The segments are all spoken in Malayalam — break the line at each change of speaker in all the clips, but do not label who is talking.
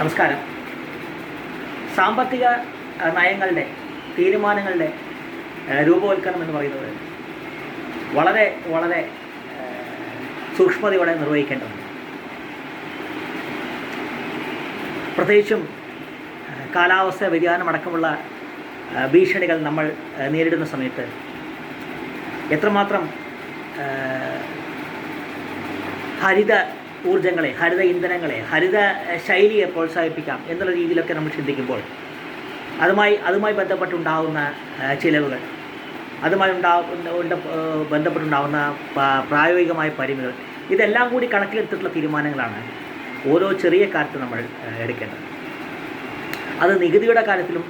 നമസ്കാരം. സാമ്പത്തിക നയങ്ങളുടെ തീരുമാനങ്ങളുടെ രൂപവൽക്കരണം എന്ന് പറയുന്നത് വളരെ വളരെ സൂക്ഷ്മതയോടെ നിർവഹിക്കേണ്ടതുണ്ട്. പ്രത്യേകിച്ചും കാലാവസ്ഥ വ്യതിയാനം അടക്കമുള്ള ഭീഷണികൾ നമ്മൾ നേരിടുന്ന സമയത്ത് എത്രമാത്രം ഹരിത ഊർജങ്ങളെ ഹരിത ഇന്ധനങ്ങളെ ഹരിത ശൈലിയെ പ്രോത്സാഹിപ്പിക്കാം എന്നുള്ള രീതിയിലൊക്കെ നമ്മൾ ചിന്തിക്കുമ്പോൾ അതുമായി അതുമായി ബന്ധപ്പെട്ടുണ്ടാകുന്ന ചിലവുകൾ അതുമായി ഉണ്ടാകുന്ന ബന്ധപ്പെട്ടുണ്ടാവുന്ന പ്രായോഗികമായ പരിമിതികൾ ഇതെല്ലാം കൂടി കണക്കിലെടുത്തിട്ടുള്ള തീരുമാനങ്ങളാണ് ഓരോ ചെറിയ കാര്യത്തിൽ നമ്മൾ എടുക്കേണ്ടത്. അത് നികുതിയുടെ കാര്യത്തിലും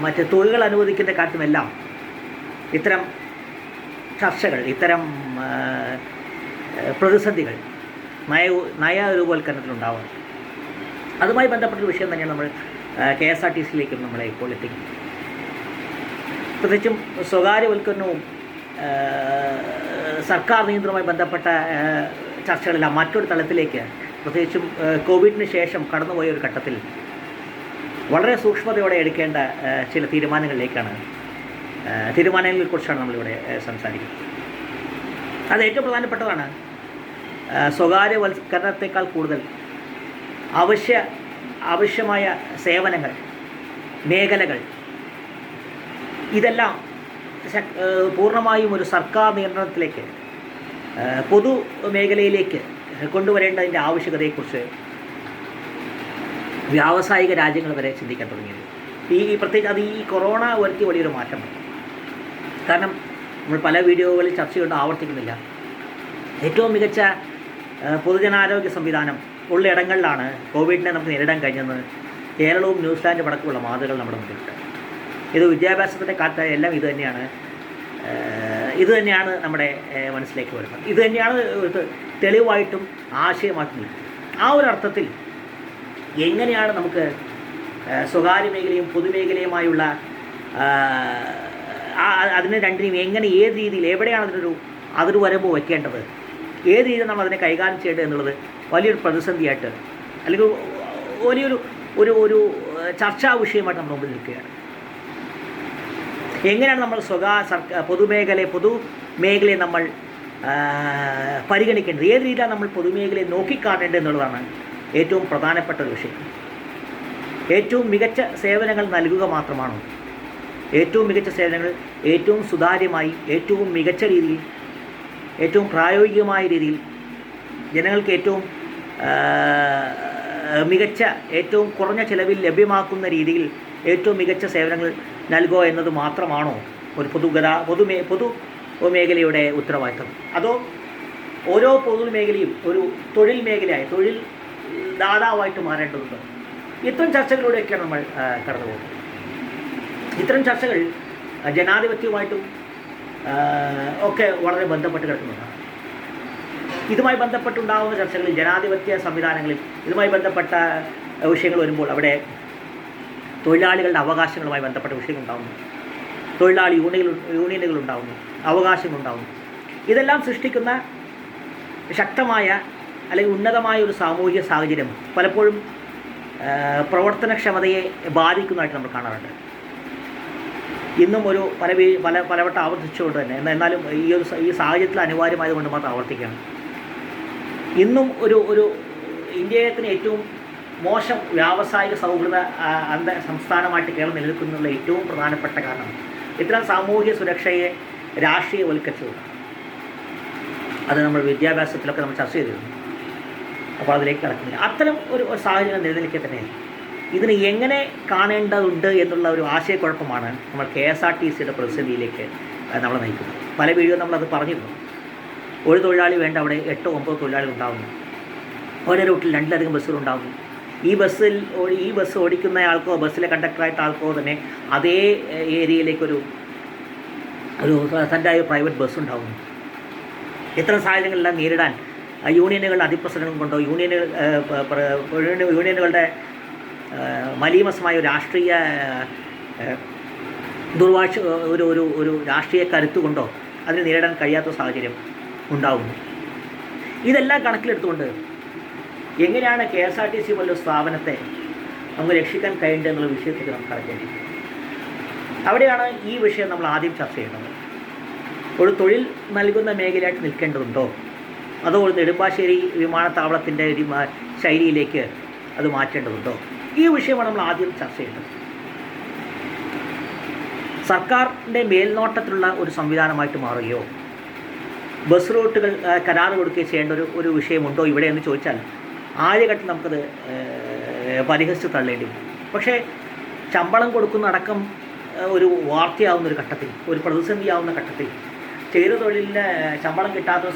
മറ്റ് തൊഴിലുകൾ അനുവദിക്കുന്ന കാര്യത്തിലുമെല്ലാം ഇത്തരം ചർച്ചകൾ ഇത്തരം പ്രതിസന്ധികൾ. നയ നയ രൂപവൽക്കരണത്തിലുണ്ടാവുന്നത് അതുമായി ബന്ധപ്പെട്ട ഒരു വിഷയം തന്നെയാണ് നമ്മൾ കെ എസ് ആർ ടി സിയിലേക്കും നമ്മളെ ഇപ്പോൾ എത്തിക്കുന്നത്. പ്രത്യേകിച്ചും സ്വകാര്യവൽക്കരണവും സർക്കാർ നിയന്ത്രണവുമായി ബന്ധപ്പെട്ട ചർച്ചകളെല്ലാം മറ്റൊരു തലത്തിലേക്ക് പ്രത്യേകിച്ചും കോവിഡിന് ശേഷം കടന്നുപോയ ഒരു ഘട്ടത്തിൽ വളരെ സൂക്ഷ്മതയോടെ എടുക്കേണ്ട ചില തീരുമാനങ്ങളിലേക്കാണ് തീരുമാനങ്ങളെക്കുറിച്ചാണ് നമ്മളിവിടെ സംസാരിക്കുന്നത്. അത് ഏറ്റവും പ്രധാനപ്പെട്ടതാണ്. സ്വകാര്യവൽക്കരണത്തെക്കാൾ കൂടുതൽ അവശ്യ ആവശ്യമായ സേവനങ്ങൾ മേഖലകൾ. ഇതെല്ലാം പൂർണമായും ഒരു സർക്കാർ നിയന്ത്രണത്തിലേക്ക് പൊതു മേഖലയിലേക്ക് കൊണ്ടുവരേണ്ടതിന്റെ ആവശ്യകതയെക്കുറിച്ച് വ്യാവസായിക രാജ്യങ്ങൾ വരെ ചിന്തിക്കാൻ തുടങ്ങിയത് ഈ പ്രത്യേകിച്ച് അത് ഈ കൊറോണ വരുത്തിയ വലിയൊരു മാറ്റമാണ്. കാരണം നമ്മൾ പല വീഡിയോകളിൽ ചർച്ച ചെയ്യേണ്ട ആവർത്തിക്കുന്നില്ല. ഏറ്റവും മികച്ച പൊതുജനാരോഗ്യ സംവിധാനം ഉള്ള ഇടങ്ങളിലാണ് കോവിഡിനെ നമുക്ക് നേരിടാൻ കഴിഞ്ഞത് കേരളവും ന്യൂസിലാൻഡും അടക്കമുള്ള മാതൃകൾ നമ്മുടെ മുന്നിലുണ്ട്. ഇത് വിദ്യാഭ്യാസത്തിന്റെ കാലത്തായ എല്ലാം ഇത് തന്നെയാണ്. ഇത് തന്നെയാണ് നമ്മുടെ മനസ്സിലേക്ക് വരുന്നത്. ഇത് തന്നെയാണ് തെളിവായിട്ടും ആശയമാക്കി നിൽക്കുന്നത്. ആ ഒരു അർത്ഥത്തിൽ എങ്ങനെയാണ് നമുക്ക് സ്വകാര്യ മേഖലയും പൊതുമേഖലയുമായുള്ള അതിനെ രണ്ടിനെയും എങ്ങനെ ഏത് രീതിയിൽ എവിടെയാണ് അതിനൊരു അതിർ വരമ്പ് വയ്ക്കേണ്ടത് ഏത് രീതിയിൽ നമ്മൾ അതിനെ കൈകാര്യം ചെയ്യേണ്ടത് എന്നുള്ളത് വലിയൊരു പ്രതിസന്ധിയായിട്ട് അല്ലെങ്കിൽ വലിയൊരു ഒരു ഒരു ചർച്ചാ വിഷയമായിട്ട് നമ്മുടെ മുമ്പിൽ നിൽക്കുകയാണ്. എങ്ങനെയാണ് നമ്മൾ സ്വകാ സർക്കാർ പൊതുമേഖലയെ പൊതുമേഖലയെ നമ്മൾ പരിഗണിക്കേണ്ടത്? ഏത് രീതിയിലാണ് നമ്മൾ പൊതുമേഖലയെ നോക്കിക്കാണേണ്ടത് എന്നുള്ളതാണ് ഏറ്റവും പ്രധാനപ്പെട്ട ഒരു വിഷയം. ഏറ്റവും മികച്ച സേവനങ്ങൾ നൽകുക മാത്രമാണോ? ഏറ്റവും മികച്ച സേവനങ്ങൾ ഏറ്റവും സുതാര്യമായി ഏറ്റവും മികച്ച രീതിയിൽ ഏറ്റവും പ്രായോഗികമായ രീതിയിൽ ജനങ്ങൾക്ക് ഏറ്റവും മികച്ച ഏറ്റവും കുറഞ്ഞ ചിലവിൽ ലഭ്യമാക്കുന്ന രീതിയിൽ ഏറ്റവും മികച്ച സേവനങ്ങൾ നൽകുക എന്നത് മാത്രമാണോ ഒരു പൊതുഗതാ പൊതുമേ പൊതു മേഖലയുടെ ഉത്തരവാദിത്തം? അതോ ഓരോ പൊതു മേഖലയും ഒരു തൊഴിൽ മേഖലയായി തൊഴിൽ ദാതാവായിട്ട് മാറേണ്ടതുണ്ട്? ഇത്തരം ചർച്ചകളിലൂടെയൊക്കെയാണ് നമ്മൾ കടന്നു പോകുന്നത് ഇത്തരം ചർച്ചകൾ ജനാധിപത്യവുമായിട്ടും ഒക്കെ വളരെ ബന്ധപ്പെട്ട് കിടക്കുന്നുണ്ട്. ഇതുമായി ബന്ധപ്പെട്ടുണ്ടാകുന്ന ചർച്ചകളിൽ ജനാധിപത്യ സംവിധാനങ്ങളിൽ ഇതുമായി ബന്ധപ്പെട്ട വിഷയങ്ങൾ വരുമ്പോൾ അവിടെ തൊഴിലാളികളുടെ അവകാശങ്ങളുമായി ബന്ധപ്പെട്ട വിഷയങ്ങൾ ഉണ്ടാകുന്നു തൊഴിലാളി യൂണിയനുകൾ യൂണിയനുകൾ ഉണ്ടാകുന്നു അവകാശങ്ങൾ ഉണ്ടാകുന്നു ഇതെല്ലാം സൃഷ്ടിക്കുന്ന ശക്തമായ അല്ലെങ്കിൽ ഉന്നതമായ ഒരു സാമൂഹിക സാഹചര്യം പലപ്പോഴും പ്രവർത്തനക്ഷമതയെ ബാധിക്കുന്നതായിട്ട് നമ്മൾ കാണാറുണ്ട്. ഇന്നും ഒരു പല പല പലവട്ടം ആവർത്തിച്ചുകൊണ്ട് തന്നെ. എന്നാലും ഈ ഒരു ഈ സാഹചര്യത്തിൽ അനിവാര്യമായതുകൊണ്ട് മാത്രം ആവർത്തിക്കുകയാണ്. ഇന്നും ഒരു ഒരു ഇന്ത്യത്തിന് ഏറ്റവും മോശം വ്യാവസായിക സൗഹൃദ അന്ത സംസ്ഥാനമായിട്ട് കേരളം നിലനിൽക്കുന്നതിനുള്ള ഏറ്റവും പ്രധാനപ്പെട്ട കാരണം ഇത്തരം സാമൂഹ്യ സുരക്ഷയെ രാഷ്ട്രീയവൽക്കരിച്ചത് അത് നമ്മൾ വിദ്യാഭ്യാസത്തിലൊക്കെ നമ്മൾ ചർച്ച ചെയ്തിരുന്നു. അപ്പോൾ അതിലേക്ക് കടക്കുന്നില്ല അത്തരം ഒരു സാഹചര്യം നിലനിൽക്കെ തന്നെ ഇതിന് എങ്ങനെ കാണേണ്ടതുണ്ട് എന്നുള്ള ഒരു ആശയക്കുഴപ്പമാണ് നമ്മൾ കെ എസ് ആർ ടി സിയുടെ പ്രതിസന്ധിയിലേക്ക് നമ്മൾ നയിക്കുന്നത്. പല വീഡിയോ നമ്മളത് പറഞ്ഞിരുന്നു. ഒരു തൊഴിലാളി വേണ്ട അവിടെ എട്ടോ ഒമ്പതോ തൊഴിലാളികൾ ഉണ്ടാകുന്നു ഒരേ റൂട്ടിൽ രണ്ടിലധികം ബസ്സുകൾ ഉണ്ടാകുന്നു ഈ ബസ്സിൽ ഈ ബസ് ഓടിക്കുന്ന ആൾക്കോ ബസ്സിലെ കണ്ടക്ടറായിട്ട് ആൾക്കോ തന്നെ അതേ ഏരിയയിലേക്കൊരു ഒരു തന്റെ ഒരു പ്രൈവറ്റ് ബസ് ഉണ്ടാകുന്നു ഇത്തരം സാഹചര്യങ്ങളെല്ലാം നേരിടാൻ യൂണിയനുകളുടെ അതിപ്രസരണം കൊണ്ടോ യൂണിയനുകൾ യൂണിയനുകളുടെ മലീമസമായ രാഷ്ട്രീയ ദുർവാഴ്ച ഒരു ഒരു ഒരു രാഷ്ട്രീയ കരുത്ത് കൊണ്ടോ അതിനെ നേരിടാൻ കഴിയാത്ത സാഹചര്യം ഉണ്ടാവുന്നു. ഇതെല്ലാം കണക്കിലെടുത്തുകൊണ്ട് എങ്ങനെയാണ് K S R T C പോലുള്ള സ്ഥാപനത്തെ നമുക്ക് രക്ഷിക്കാൻ കഴിയേണ്ടത് എന്നുള്ള വിഷയത്തിൽ നമുക്ക് അറിയേണ്ടത് അവിടെയാണ് ഈ വിഷയം നമ്മൾ ആദ്യം ചർച്ച ചെയ്യേണ്ടത്. ഒരു തൊഴിൽ നൽകുന്ന മേഖലയായിട്ട് നിൽക്കേണ്ടതുണ്ടോ? അതോ നെടുമ്പാശ്ശേരി വിമാനത്താവളത്തിന്റെ ഒരു ശൈലിയിലേക്ക് അത് മാറ്റേണ്ടതുണ്ടോ? ഈ വിഷയമാണ് നമ്മൾ ആദ്യം ചർച്ച ചെയ്യേണ്ടത്. സർക്കാരിന്റെ മേൽനോട്ടത്തിലുള്ള ഒരു സംവിധാനമായിട്ട് മാറുകയോ ബസ് റൂട്ടുകൾ കരാർ കൊടുക്കുകയോ ചെയ്യേണ്ട ഒരു ഒരു വിഷയമുണ്ടോ ഇവിടെ എന്ന് ചോദിച്ചാൽ ആദ്യഘട്ടം നമുക്കത് പരിഹസിച്ച് തള്ളേണ്ടി വരും. പക്ഷേ ശമ്പളം കൊടുക്കുന്ന അടക്കം ഒരു വാർത്തയാവുന്ന ഒരു ഘട്ടത്തിൽ ഒരു പ്രതിസന്ധിയാവുന്ന ഘട്ടത്തിൽ ചെയ്ത തൊഴിലിന് ശമ്പളം കിട്ടാത്ത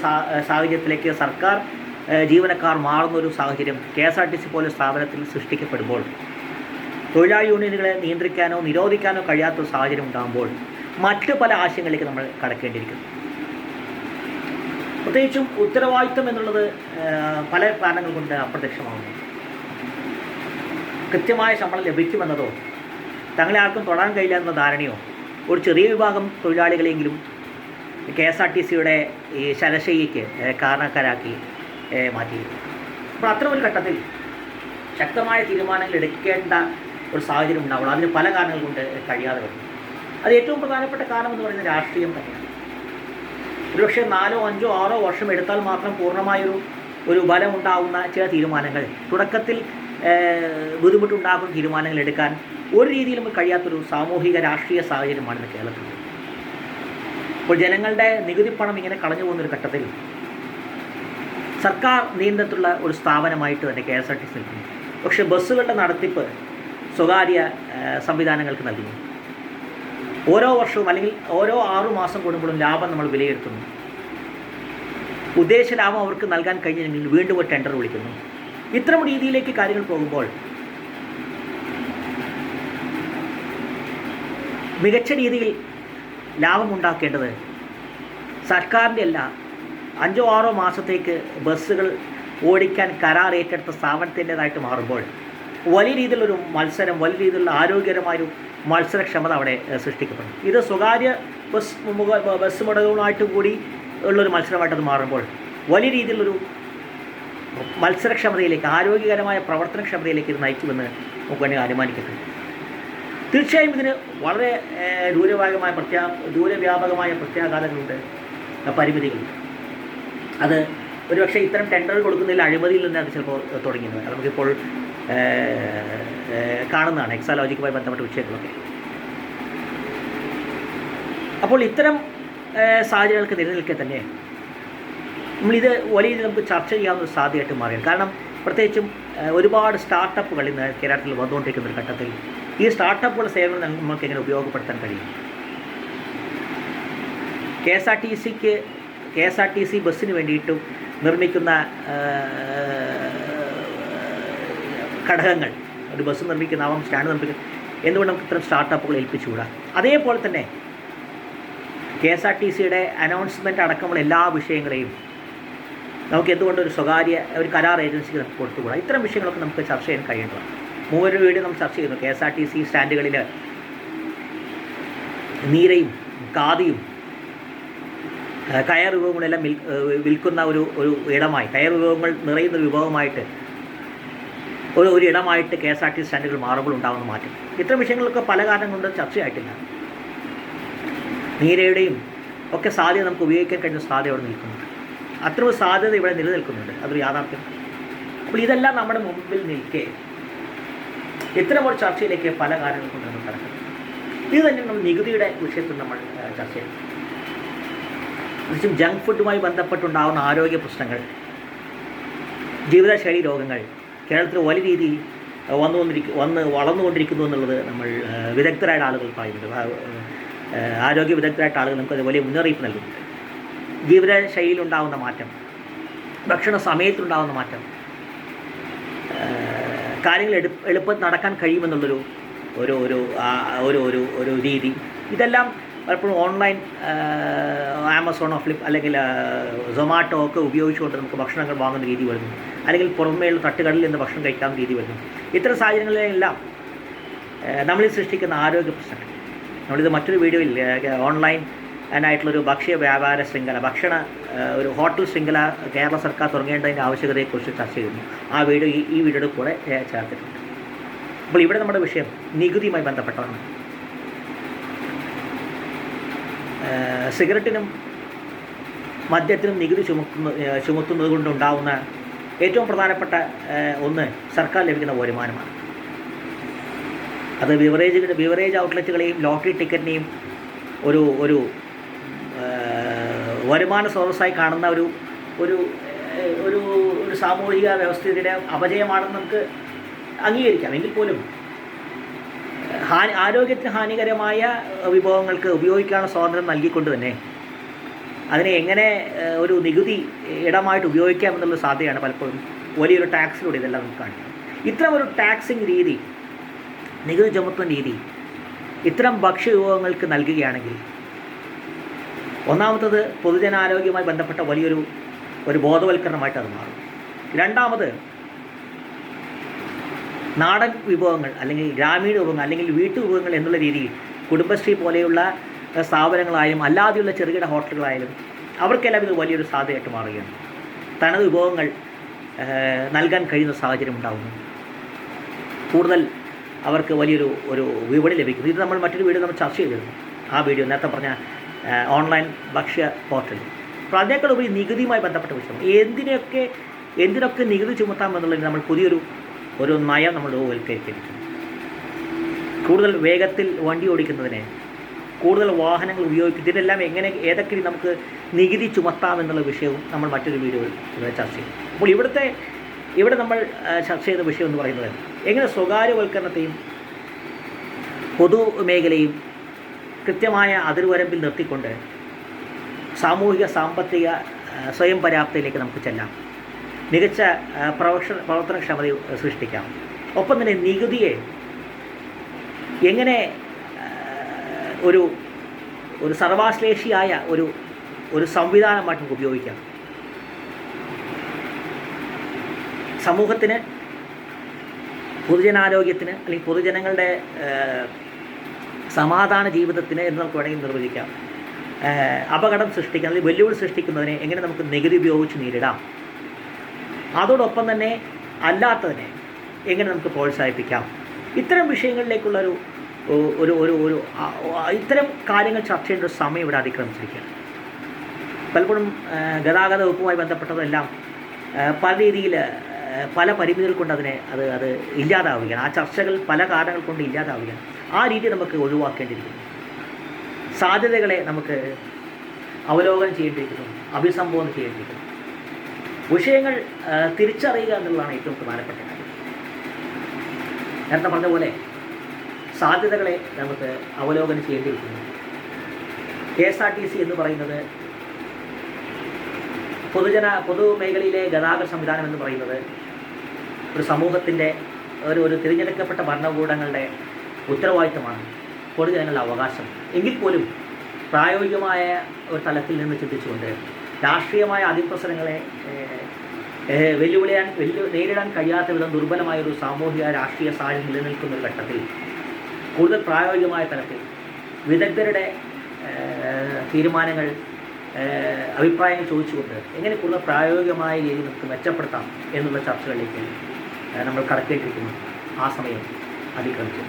സാഹചര്യത്തിലേക്ക് സർക്കാർ ജീവനക്കാർ മാറുന്ന ഒരു സാഹചര്യം K S R T C പോലെ സ്ഥാപനത്തിൽ സൃഷ്ടിക്കപ്പെടുമ്പോൾ തൊഴിലാളി യൂണിയനുകളെ നിയന്ത്രിക്കാനോ നിരോധിക്കാനോ കഴിയാത്ത സാഹചര്യം ഉണ്ടാകുമ്പോൾ മറ്റ് പല ആശയങ്ങളിലേക്ക് നമ്മൾ കടക്കേണ്ടിയിരിക്കുന്നു. പ്രത്യേകിച്ചും ഉത്തരവാദിത്വം എന്നുള്ളത് പല കാരണങ്ങൾ കൊണ്ട് അപ്രത്യക്ഷമാകുന്നു കൃത്യമായ ശമ്പളം ലഭിക്കുമെന്നതോ തങ്ങളെ ആർക്കും തൊടാൻ കഴിയില്ല എന്ന ധാരണയോ ഒരു ചെറിയ വിഭാഗം തൊഴിലാളികളെങ്കിലും കെ എസ് ആർ ടി സിയുടെ ഈ ശരശയ്യയ്ക്ക് കാരണക്കാരാക്കി മാറ്റിയിരുന്നു. അപ്പോൾ അത്തരം ഒരു ഘട്ടത്തിൽ ശക്തമായ തീരുമാനങ്ങൾ എടുക്കേണ്ട ഒരു സാഹചര്യം ഉണ്ടാവുള്ളൂ. അതിന് പല കാരണങ്ങൾ കൊണ്ട് കഴിയാതെ വരുന്നു അത് ഏറ്റവും പ്രധാനപ്പെട്ട കാരണം എന്ന് പറയുന്നത് രാഷ്ട്രീയം തന്നെയാണ്. ഒരുപക്ഷെ നാലോ അഞ്ചോ ആറോ വർഷം എടുത്താൽ മാത്രം പൂർണമായൊരു ഒരു ബലമുണ്ടാകുന്ന ചില തീരുമാനങ്ങൾ തുടക്കത്തിൽ ബുദ്ധിമുട്ടുണ്ടാകുന്ന തീരുമാനങ്ങൾ എടുക്കാൻ ഒരു രീതിയിലും കഴിയാത്തൊരു സാമൂഹിക രാഷ്ട്രീയ സാഹചര്യമാണ് ഇന്ന് കേരളത്തിൽ. അപ്പോൾ ജനങ്ങളുടെ നികുതി പണം ഇങ്ങനെ കളഞ്ഞു പോകുന്നൊരു ഘട്ടത്തിൽ സർക്കാർ നിയന്ത്രണത്തിലുള്ള ഒരു സ്ഥാപനമായിട്ട് തന്നെ K S R T C നിൽക്കുന്നു. പക്ഷേ ബസ്സുകളുടെ നടത്തിപ്പ് സ്വകാര്യ സംവിധാനങ്ങൾക്ക് നൽകുന്നു. ഓരോ വർഷവും അല്ലെങ്കിൽ ഓരോ ആറു മാസം കൂടുമ്പോഴും ലാഭം നമ്മൾ വിലയിരുത്തുന്നു. ഉദ്ദേശ ലാഭം അവർക്ക് നൽകാൻ കഴിഞ്ഞില്ലെങ്കിൽ വീണ്ടും ഒരു ടെൻഡർ വിളിക്കുന്നു. ഇത്തരം രീതിയിലേക്ക് കാര്യങ്ങൾ പോകുമ്പോൾ മികച്ച രീതിയിൽ ലാഭമുണ്ടാക്കേണ്ടത് സർക്കാരിന്റെ അല്ല അഞ്ചോ ആറോ മാസത്തേക്ക് ബസ്സുകൾ ഓടിക്കാൻ കരാർ ഏറ്റെടുത്ത സ്ഥാപനത്തിന്റെതായിട്ട് മാറുമ്പോൾ വലിയ രീതിയിലൊരു മത്സരം വലിയ രീതിയിലുള്ള ആരോഗ്യകരമായൊരു മത്സരക്ഷമത അവിടെ സൃഷ്ടിക്കപ്പെടും. ഇത് സ്വകാര്യ ബസ് ബസ് മുടകളുമായിട്ട് കൂടി ഉള്ളൊരു മത്സരമായിട്ടത് മാറുമ്പോൾ വലിയ രീതിയിലുള്ളൊരു മത്സരക്ഷമതയിലേക്ക് ആരോഗ്യകരമായ പ്രവർത്തനക്ഷമതയിലേക്ക് ഇത് നയിക്കുമെന്ന് നമുക്ക് വേണമെങ്കിൽ അനുമാനിക്കട്ടെ തീർച്ചയായും ഇതിന് വളരെ ദൂരഭാഗമായ പ്രത്യാ ദൂരവ്യാപകമായ പ്രത്യാഘാതങ്ങളുണ്ട് പരിമിതികളുണ്ട് അത് ഒരുപക്ഷെ ഇത്തരം ടെൻഡറുകൾ കൊടുക്കുന്നതിൽ അഴിമതിയിൽ നിന്ന് അത് ചിലപ്പോൾ തുടങ്ങിയത് അത് നമുക്കിപ്പോൾ കാണുന്നതാണ്. എക്സാലോജിക്കുമായി ബന്ധപ്പെട്ട വിഷയങ്ങളൊക്കെ. അപ്പോൾ ഇത്തരം സാഹചര്യങ്ങൾക്ക് നിലനിൽക്കെ തന്നെ നമ്മളിത് വലിയ രീതിയിൽ നമുക്ക് ചർച്ച ചെയ്യാവുന്ന ഒരു സാധ്യതയായിട്ട് മാറിയാണ് കാരണം പ്രത്യേകിച്ചും ഒരുപാട് സ്റ്റാർട്ടപ്പുകൾ ഇന്ന് കേരളത്തിൽ വന്നുകൊണ്ടിരിക്കുന്ന ഒരു ഘട്ടത്തിൽ ഈ സ്റ്റാർട്ടപ്പുകളുടെ സേവനം നമുക്ക് എങ്ങനെ ഉപയോഗപ്പെടുത്താൻ കഴിയും? കെ എസ് ആർ ടി സിക്ക് K S R T C ബസ്സിന് വേണ്ടിയിട്ടും നിർമ്മിക്കുന്ന ഘടകങ്ങൾ. ഒരു ബസ് നിർമ്മിക്കുന്ന ആവാം സ്റ്റാൻഡ് നിർമ്മിക്കുന്ന എന്തുകൊണ്ട് നമുക്ക് ഇത്തരം സ്റ്റാർട്ടപ്പുകൾ ഏൽപ്പിച്ചുകൂടാ അതേപോലെ തന്നെ കെ എസ് ആർ ടി സിയുടെ അനൗൺസ്മെന്റ് അടക്കമുള്ള എല്ലാ വിഷയങ്ങളെയും നമുക്ക് എന്തുകൊണ്ട് ഒരു സ്വകാര്യ ഒരു കരാർ ഏജൻസിക്ക് നമുക്ക് കൊടുത്തുകൂടാ? ഇത്തരം വിഷയങ്ങളൊക്കെ നമുക്ക് ചർച്ച ചെയ്യാൻ കഴിയേണ്ടതാണ്. മൂന്നൊരു വീട് നമ്മൾ ചർച്ച ചെയ്യുന്നു. K S R T C സ്റ്റാൻഡുകളിൽ നീരയും കാതിയും കയർ വിഭവങ്ങളെല്ലാം വിൽക്കുന്ന ഒരു ഒരു ഇടമായി. കയർ വിഭവങ്ങൾ നിറയുന്ന വിഭവമായിട്ട് ഒരു ഒരു ഇടമായിട്ട് കെ എസ് ആർ ടി സ്റ്റാൻഡുകൾ മാറുമ്പോൾ ഉണ്ടാകുന്ന മാറ്റം. ഇത്തരം വിഷയങ്ങളൊക്കെ പല കാരണം കൊണ്ട് ചർച്ചയായിട്ടില്ല. നീരയുടെയും ഒക്കെ സാധ്യത നമുക്ക് ഉപയോഗിക്കാൻ കഴിയുന്ന സാധ്യത ഇവിടെ നിൽക്കുന്നുണ്ട്. അത്രയും സാധ്യത ഇവിടെ നിലനിൽക്കുന്നുണ്ട്. അതൊരു യാഥാർത്ഥ്യം. അപ്പോൾ ഇതെല്ലാം നമ്മുടെ മുമ്പിൽ നിൽക്കേ ഇത്തരം ഒരു ചർച്ചയിലേക്ക് പല കാര്യങ്ങൾ കൊണ്ട് നമ്മൾ കിടക്കുന്നത് ഇത് തന്നെ നമ്മൾ നികുതിയുടെ വിഷയത്തിൽ നമ്മൾ ചർച്ച ചെയ്യും പ്രത്യേകിച്ചും ജങ്ക് ഫുഡുമായി ബന്ധപ്പെട്ടുണ്ടാകുന്ന ആരോഗ്യ പ്രശ്നങ്ങൾ ജീവിതശൈലി രോഗങ്ങൾ കേരളത്തിൽ വലിയ രീതിയിൽ വന്നുകൊണ്ടിരിക്കും വന്ന് വളർന്നുകൊണ്ടിരിക്കുന്നു എന്നുള്ളത് നമ്മൾ വിദഗ്ധരായിട്ട് വിദഗ്ധരായ ആളുകൾ പറയുന്നുണ്ട്. ആരോഗ്യ വിദഗ്ധരായിട്ട് ആളുകൾ നമുക്കത് വലിയ മുന്നറിയിപ്പ് നൽകുന്നുണ്ട്. ജീവിതശൈലിയിലുണ്ടാകുന്ന മാറ്റം ഭക്ഷണ സമയത്തുണ്ടാകുന്ന മാറ്റം കാര്യങ്ങൾ എടു എളുപ്പത്തിൽ നടക്കാൻ കഴിയുമെന്നുള്ളൊരു ഒരു ഒരു ഒരു ഒരു ഒരു രീതി. ഇതെല്ലാം പലപ്പോഴും ഓൺലൈൻ ആമസോണോ ഫ്ലിപ്പ് അല്ലെങ്കിൽ സൊമാറ്റോ ഒക്കെ ഉപയോഗിച്ചുകൊണ്ട് നമുക്ക് ഭക്ഷണങ്ങൾ വാങ്ങുന്ന രീതി വരുന്നു. അല്ലെങ്കിൽ പുറമേയുള്ള തട്ടുകളിൽ നിന്ന് ഭക്ഷണം കഴിക്കാൻ രീതി വരുന്നു. ഇത്തരം സാഹചര്യങ്ങളിലെല്ലാം നമ്മളിൽ സൃഷ്ടിക്കുന്ന ആരോഗ്യ പ്രശ്നങ്ങൾ. നമ്മളിത് മറ്റൊരു വീഡിയോയിൽ ഓൺലൈൻ ആയിട്ടുള്ളൊരു ഭക്ഷ്യ വ്യാപാര ശൃംഖല ഭക്ഷണ ഒരു ഹോട്ടൽ ശൃംഖല കേരള സർക്കാർ തുടങ്ങേണ്ടതിന്റെ ആവശ്യകതയെക്കുറിച്ച് ചർച്ച ചെയ്യുന്നു. ആ വീഡിയോ ഈ വീഡിയോയുടെ കൂടെ ചേർത്തിട്ടുണ്ട്. അപ്പോൾ ഇവിടെ നമ്മുടെ വിഷയം നികുതിയുമായി ബന്ധപ്പെട്ടതാണ് ആ, സിഗരറ്റിനും മദ്യത്തിനും നികുതി ചുമത്തുന്ന ചുമത്തുന്നത് കൊണ്ടുണ്ടാവുന്ന ഏറ്റവും പ്രധാനപ്പെട്ട ഒന്ന് സർക്കാർ ലഭിക്കുന്ന വരുമാനമാണ്. അത് ബിവറേജ് ബിവറേജ് ഔട്ട്ലെറ്റുകളെയും ലോട്ടറി ടിക്കറ്റിനെയും ഒരു ഒരു വരുമാന സ്രോതസ്സായി കാണുന്ന ഒരു ഒരു ഒരു ഒരു സാമൂഹിക വ്യവസ്ഥയുടെ അപജയമാണെന്ന് നമുക്ക് അംഗീകരിക്കാം. എങ്കിൽ പോലും ഹാനി ആരോഗ്യത്തിന് ഹാനികരമായ വിഭവങ്ങൾക്ക് ഉപയോഗിക്കാനുള്ള സ്വാതന്ത്ര്യം നൽകിക്കൊണ്ട് തന്നെ അതിനെ എങ്ങനെ ഒരു നികുതി ഇടമായിട്ട് ഉപയോഗിക്കാം എന്നുള്ള സാധ്യതയാണ് പലപ്പോഴും. വലിയൊരു ടാക്സിലൂടെ ഇതെല്ലാം നമുക്ക് കാണിക്കുന്നത് ഇത്തരം ഒരു ടാക്സിങ് രീതി നികുതി ചുമത്തുന്ന രീതി ഇത്തരം ഭക്ഷ്യവിഭവങ്ങൾക്ക് നൽകുകയാണെങ്കിൽ ഒന്നാമത്തത് പൊതുജനാരോഗ്യവുമായി ബന്ധപ്പെട്ട വലിയൊരു ഒരു ബോധവൽക്കരണമായിട്ട് അത് മാറും. രണ്ടാമത് നാടൻ വിഭവങ്ങൾ അല്ലെങ്കിൽ ഗ്രാമീണ വിഭവങ്ങൾ അല്ലെങ്കിൽ വീട്ടു വിഭവങ്ങൾ എന്നുള്ള രീതിയിൽ കുടുംബശ്രീ പോലെയുള്ള സ്ഥാപനങ്ങളായാലും അല്ലാതെയുള്ള ചെറുകിട ഹോട്ടലുകളായാലും അവർക്കെല്ലാം ഇത് വലിയൊരു സാധ്യതയായിട്ട് മാറുകയാണ്. തനത് വിഭവങ്ങൾ നൽകാൻ കഴിയുന്ന സാഹചര്യം ഉണ്ടാകുന്നു കൂടുതൽ അവർക്ക് വലിയൊരു ഒരു വിപണി ലഭിക്കുന്നു. ഇത് നമ്മൾ മറ്റൊരു വീഡിയോ നമ്മൾ ചർച്ച ചെയ്തിരുന്നു. ആ വീഡിയോ നേരത്തെ പറഞ്ഞ ഓൺലൈൻ ഭക്ഷ്യ പോർട്ടൽ അപ്പോൾ അതിനേക്കാൾ ഉപരി നികുതിയുമായി ബന്ധപ്പെട്ട വിഷയം. എന്തിനൊക്കെ എന്തിനൊക്കെ നികുതി ചുമത്താമെന്നുള്ളത് നമ്മൾ പുതിയൊരു ഒരു നയം നമ്മൾ രൂപവൽക്കരിക്കുന്നു കൂടുതൽ വേഗത്തിൽ വണ്ടി ഓടിക്കുന്നതിന് കൂടുതൽ വാഹനങ്ങൾ ഉപയോഗിക്കും ഇതിനെല്ലാം എങ്ങനെ ഏതൊക്കെ നമുക്ക് നികുതി ചുമത്താം എന്നുള്ള വിഷയവും നമ്മൾ മറ്റൊരു വീഡിയോയിൽ ചർച്ച ചെയ്യും. അപ്പോൾ ഇവിടുത്തെ ഇവിടെ നമ്മൾ ചർച്ച ചെയ്ത വിഷയം എന്ന് പറയുന്നത് എങ്ങനെ സ്വകാര്യവൽക്കരണത്തെയും പൊതു മേഖലയും കൃത്യമായ അതിർവരമ്പിൽ നിർത്തിക്കൊണ്ട് സാമൂഹിക സാമ്പത്തിക സ്വയം പര്യാപ്തയിലേക്ക് നമുക്ക് ചെല്ലാം. മികച്ച ആ, പ്രവർത്തന പ്രവർത്തനക്ഷമത സൃഷ്ടിക്കാം. ഒപ്പം തന്നെ നികുതിയെ എങ്ങനെ ഒരു ഒരു സർവാശ്ലേഷിയായ ഒരു ഒരു സംവിധാനമായിട്ട് നമുക്ക് ഉപയോഗിക്കാം. സമൂഹത്തിന് പൊതുജനാരോഗ്യത്തിന് അല്ലെങ്കിൽ പൊതുജനങ്ങളുടെ സമാധാന ജീവിതത്തിന് എന്ന് നമുക്ക് വേണമെങ്കിൽ നിർവചിക്കാം. അപകടം സൃഷ്ടിക്കുന്ന അല്ലെങ്കിൽ വെല്ലുവിളി സൃഷ്ടിക്കുന്നതിനെ എങ്ങനെ നമുക്ക് നികുതി ഉപയോഗിച്ച് നേരിടാം? അതോടൊപ്പം തന്നെ അല്ലാത്തതിനെ എങ്ങനെ നമുക്ക് പ്രോത്സാഹിപ്പിക്കാം? ഇത്തരം വിഷയങ്ങളിലേക്കുള്ള ഒരു ഒരു ഒരു ഇത്തരം കാര്യങ്ങൾ ചർച്ച ചെയ്യേണ്ട ഒരു സമയം ഇവിടെ അതിക്രമിച്ചിരിക്കുകയാണ്. പലപ്പോഴും ഗതാഗത വകുപ്പുമായി ബന്ധപ്പെട്ടതെല്ലാം പല രീതിയിൽ പല പരിമിതികൾ കൊണ്ട് അതിനെ അത് അത് ഇല്ലാതാവുകയാണ്. ആ ചർച്ചകൾ പല കാരണങ്ങൾ കൊണ്ട് ഇല്ലാതാവുകയാണ്. ആ രീതി നമുക്ക് ഒഴിവാക്കേണ്ടിയിരിക്കുന്നു. സാധ്യതകളെ നമുക്ക് അവലോകനം ചെയ്യേണ്ടിയിരിക്കുന്നു. അഭിസംബോധന ചെയ്യേണ്ടിയിരിക്കുന്നു. വിഷയങ്ങൾ തിരിച്ചറിയുക എന്നുള്ളതാണ് ഏറ്റവും പ്രധാനപ്പെട്ട കാര്യം. നേരത്തെ പറഞ്ഞ പോലെ സാധ്യതകളെ നമുക്ക് അവലോകനം ചെയ്യേണ്ടിയിരിക്കുന്നു K S R T C എന്ന് പറയുന്നത് പൊതുജന പൊതുമേഖലയിലെ ഗതാഗത സംവിധാനം എന്ന് പറയുന്നത് ഒരു സമൂഹത്തിന്റെ ഒരു ഒരു തിരഞ്ഞെടുക്കപ്പെട്ട ഭരണകൂടങ്ങളുടെ ഉത്തരവാദിത്തമാണ് പൊതുജനങ്ങളുടെ അവകാശം. എങ്കിൽ പോലും പ്രായോഗികമായ ഒരു തലത്തിൽ നിന്ന് ചിന്തിച്ചുകൊണ്ട് രാഷ്ട്രീയമായ അതിപ്രസരങ്ങളെ വെല്ലുവിളിയാൻ വെല്ലു നേരിടാൻ കഴിയാത്ത വിധം ദുർബലമായ ഒരു സാമൂഹിക രാഷ്ട്രീയ സാഹചര്യം നിലനിൽക്കുന്ന ഒരു ഘട്ടത്തിൽ കൂടുതൽ പ്രായോഗികമായ തലത്തിൽ വിദഗ്ധരുടെ തീരുമാനങ്ങൾ അഭിപ്രായങ്ങൾ ചോദിച്ചുകൊണ്ട് എങ്ങനെ കൂടുതൽ പ്രായോഗികമായ രീതിയിൽ നമുക്ക് മെച്ചപ്പെടുത്താം എന്നുള്ള ചർച്ചകളിലേക്ക് നമ്മൾ കടക്കേണ്ടിയിരിക്കുന്നു. ആ സമയം അതിക്രമിച്ചു.